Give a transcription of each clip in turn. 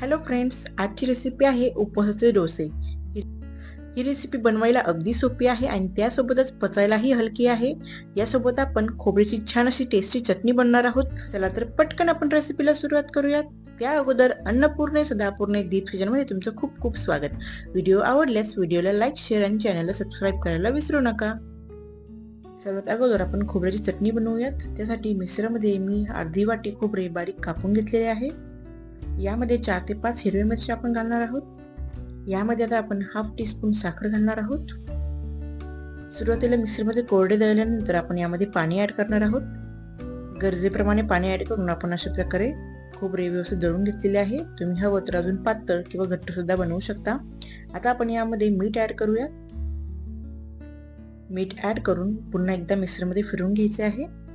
Hello friends आजची recipe आहे उपवासाचे डोसे. ही ही रेसिपी बनवायला अगदी सोपी आहे आणि त्यासोबतच पचायलाही हलकी आहे. यासोबत आपण खोबऱ्याची छान अशी टेस्टी चटणी बनणार आहोत. चला तर पटकन आपण रेसिपीला सुरुवात करूयात. त्या अगोदर अन्नपूर्णे सदापूर्णे दीप किचनमध्ये तुमचं खूप खूप स्वागत. व्हिडिओ आवडल्यास व्हिडिओला लाईक शेअर आणि चॅनलला सबस्क्राईब करायला विसरू नका. सर्वात अगोदर आपण खोबऱ्याची चटणी बनवूयात. त्यासाठी मिक्सरमध्ये मी अर्धी वाटी खोबरे बारीक कापून घेतलेले आहे. यामध्ये चार ते पाच हिरव्या मिरच्या आपण घालणार आहोत. यामध्ये आता आपण हाफ टीस्पून साखर घालणार आहोत. सुरुवातीला मिक्सरमध्ये कोरडे दळल्यानंतर आपण यामध्ये पाणी ॲड करणार आहोत. गरजेप्रमाणे पाणी ॲड करून आपण अशा प्रकारे खोबरे व्यवस्थित दळून घेतलेले आहे. तुम्ही हवं तर अजून पातळ किंवा घट्ट सुद्धा बनवू शकता. आता आपण यामध्ये मीठ ऍड करूया. मीठ ऍड करून पुन्हा एकदा मिक्सरमध्ये फिरवून घ्यायचे आहे.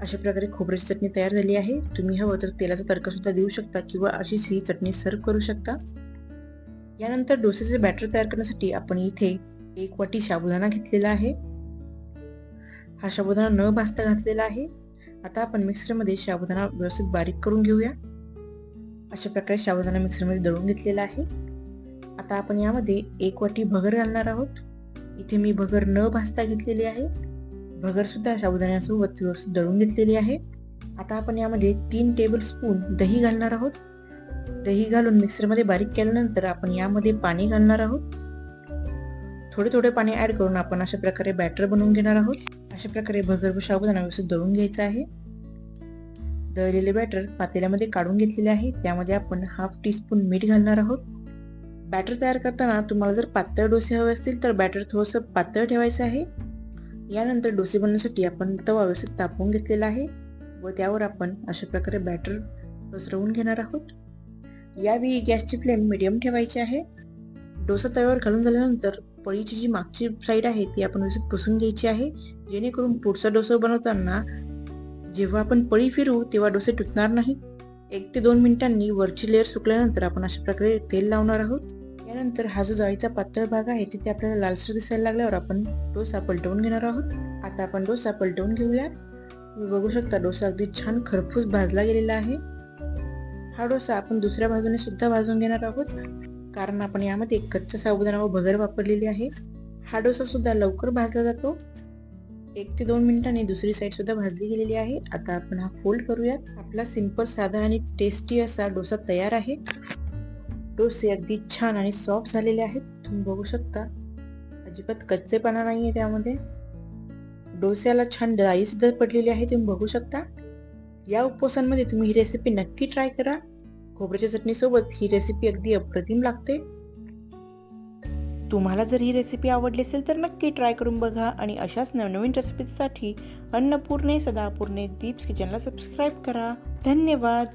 अशा प्रकारे खोबऱ्याची चटणी तयार झाली आहे. तुम्ही हवं तर तेलाचा तडका सुद्धा देऊ शकता किंवा अशीच ही चटणी सर्व करू शकता. यानंतर डोसेचे बॅटर तयार करण्यासाठी आपण इथे एक वाटी साबुदाणा घेतलेला आहे. हा साबुदाणा न भाजता घातलेला आहे. आता आपण मिक्सरमध्ये साबुदाणा व्यवस्थित बारीक करून घेऊया. अशा प्रकारे साबुदाणा मिक्सरमध्ये दळून घेतलेला आहे. आता आपण यामध्ये एक वाटी भगर घालणार आहोत. इथे मी भगर न भाजता घेतलेली आहे. भगर सुद्धा साबुदाण्यासोबत व्यवस्थित दळून घेतलेली आहे. आता आपण यामध्ये तीन टेबल स्पून दही घालणार आहोत. दही घालून मिक्सरमध्ये बारीक केल्यानंतर आपण यामध्ये पाणी घालणार आहोत. थोडे थोडे पाणी ऍड करून आपण अशा प्रकारे बॅटर बनवून घेणार आहोत. अशा प्रकारे भगर व साबुदाणा व्यवस्थित दळून घ्यायचा आहे. दळलेले बॅटर पातेल्यामध्ये काढून घेतलेले आहे. त्यामध्ये आपण हाफ टी स्पून मीठ घालणार आहोत. बॅटर तयार करताना तुम्हाला जर पातळ डोसे हवे असतील तर बॅटर थोडंसं पातळ ठेवायचं आहे. यानंतर डोसे बनवण्यासाठी आपण तवा व्यवस्थित तापवून घेतलेला आहे व त्यावर आपण अशा प्रकारे बॅटर पसरवून घेणार आहोत. यावेळी गॅसची फ्लेम मिडियम ठेवायची आहे. डोसा तव्यावर घालून झाल्यानंतर पळीची जी मागची साईड आहे ती आपण व्यवस्थित पुसून घ्यायची आहे. जेणेकरून पुढचा डोसा बनवताना जेव्हा आपण पळी फिरू तेव्हा डोसे तुटणार नाहीत. एक ते दोन मिनिटांनी वरची लेअर सुकल्यानंतर आपण अशा प्रकारे तेल लावणार आहोत. त्यानंतर हा जो जाळीचा पातळ भाग आहे तिथे आपल्याला लालसर दिसायला लागल्यावर आपण डोसा पलटवून घेणार आहोत. आता आपण डोसा पलटवून घेऊया तुम्ही बघू शकता डोसा अगदी छान खरपूस भाजला गेलेला आहे. हा डोसा आपण दुसऱ्या बाजूने सुद्धा भाजून घेणार आहोत. कारण आपण यामध्ये कच्चा साबुदाणा व भगर वापरलेली आहे. हा डोसा सुद्धा लवकर भाजला जातो. एक ते दोन मिनिटांनी दुसरी साईड सुद्धा भाजली गेलेली आहे. आता आपण हा फोल्ड करूयात. आपला सिंपल साधा आणि टेस्टी असा डोसा तयार आहे. डोसे अगदी छान आणि सॉफ्ट झालेले आहेत. तुम्ही बघू शकता. अजिबात कच्चेपणा नाही आहे त्यामध्ये. डोस्याला छान डाळी सुद्धा पडलेली आहे तुम्ही बघू शकता. या उपवासांमध्ये तुम्ही ही रेसिपी नक्की ट्राय करा. खोबऱ्याच्या चटणीसोबत ही रेसिपी अगदी अप्रतिम लागते. तुम्हाला जर ही रेसिपी आवडली असेल तर नक्की ट्राय करून बघा आणि अशाच नवनवीन रेसिपीसाठी अन्नपूर्णे सदापूर्णे दीप्स किचनला सबस्क्राईब करा. धन्यवाद.